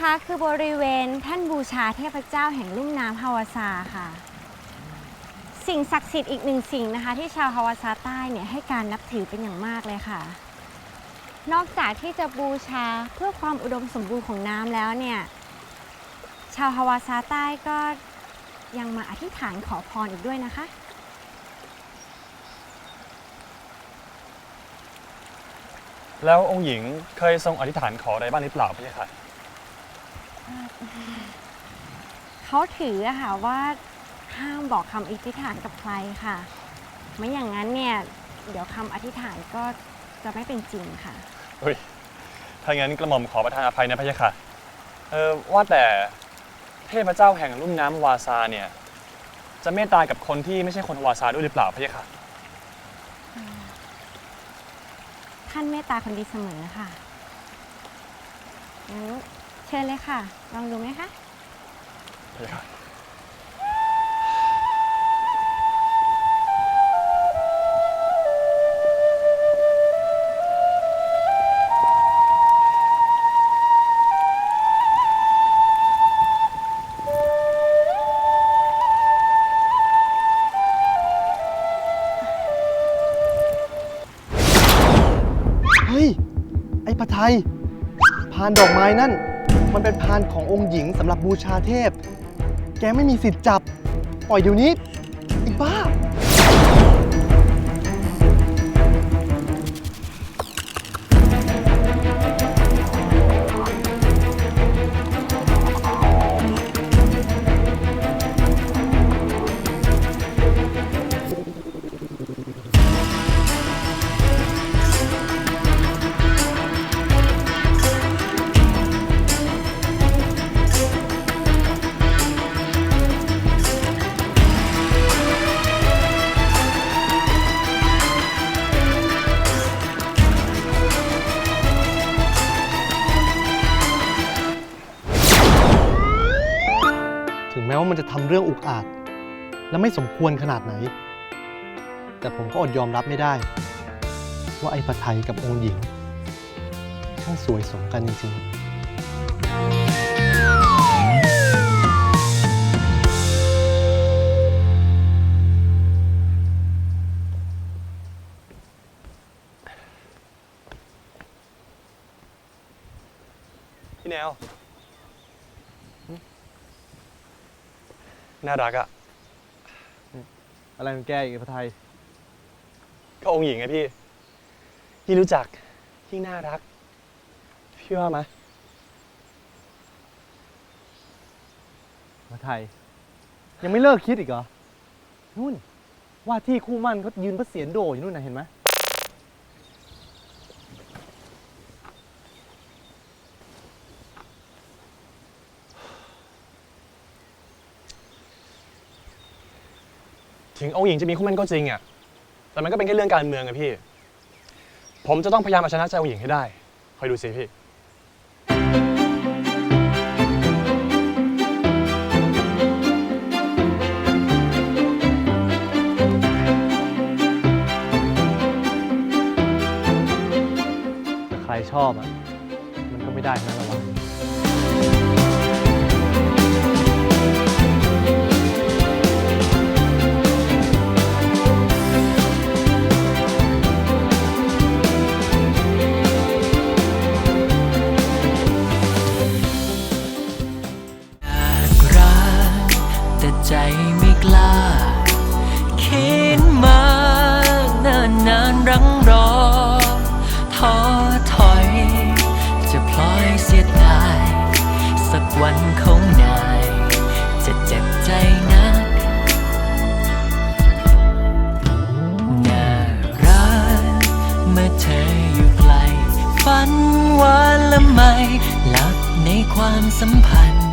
นะคะคือบริเวณท่านบูชาเทพเจ้าแห่งลุ่มน้ำฮาวาซาค่ะ สิ่งศักดิ์สิทธิ์อีกหนึ่งสิ่งนะคะ ที่ชาวฮาวาซาใต้เนี่ยให้การนับถือเป็นอย่างมากเลยค่ะ นอกจากที่จะบูชาเพื่อความอุดมสมบูรณ์ของน้ำแล้วเนี่ยชาวฮาวาซาใต้ก็ยังมาอธิษฐานขอพรอีกด้วยนะคะแล้วองค์หญิงเคยทรงอธิษฐานขออะไรบ้างหรือเปล่าพี่คะ เขาถืออะค่ะว่าห้ามบอกคำอธิษฐานกับใครค่ะ ไม่อย่างนั้นเนี่ย เดี๋ยวคำอธิษฐานก็จะไม่เป็นจริงค่ะ เฮ้ย ถ้างั้นกระหม่อมขอประทานอภัยนะพะยะค่ะ เออว่าแต่เทพเจ้าแห่งลุ่มน้ำวาซาเนี่ย จะเมตตากับคนที่ไม่ใช่คนวาซาด้วยหรือเปล่าพะยะค่ะ ท่านเมตตาคนดีเสมอค่ะงั้น เชิญเลยค่ะ ลองดูไหมคะพะยะค่ะเฮ้ย ไอ้ปะไทยพานดอกไม้นั่น มันเป็นพานขององค์หญิงสำหรับบูชาเทพ แกไม่มีสิทธิ์จับ ปล่อยเดี๋ยวนี้ไอ้บ้า แม้ว่ามันจะทำเรื่องอุกอาจ และไม่สมควรขนาดไหน แต่ผมก็อดยอมรับไม่ได้ ว่าไอ้ปะไทยกับองค์หญิง ช่างสวยสมกันจริงๆ พี่แนว น่ารักอะอะไรของแกอีกไอ้ปะไทย ก็องค์หญิงไงพี่ ยิ่งรู้จัก ยิ่งน่ารัก พี่ว่าไหมมาไทย ยังไม่เลิกคิดอีกเหรอ นู่น ว่าที่คู่มั่นเขายืนพระเสียรโดอยู่นู่นนะเห็นไหม ถึงองค์หญิงจะมีคู่มั่นก็จริงอะแต่มันก็เป็นแค่เรื่องการเมืองอะพี่ ผมจะต้องพยายามเอาชนะใจองค์หญิงให้ได้ คอยดูสิพี่ ใครชอบอะ มันก็ไม่ได้นะระวัง เธออยู่ไกล ฝันหวานละไม่หลับในความสัมพันธ์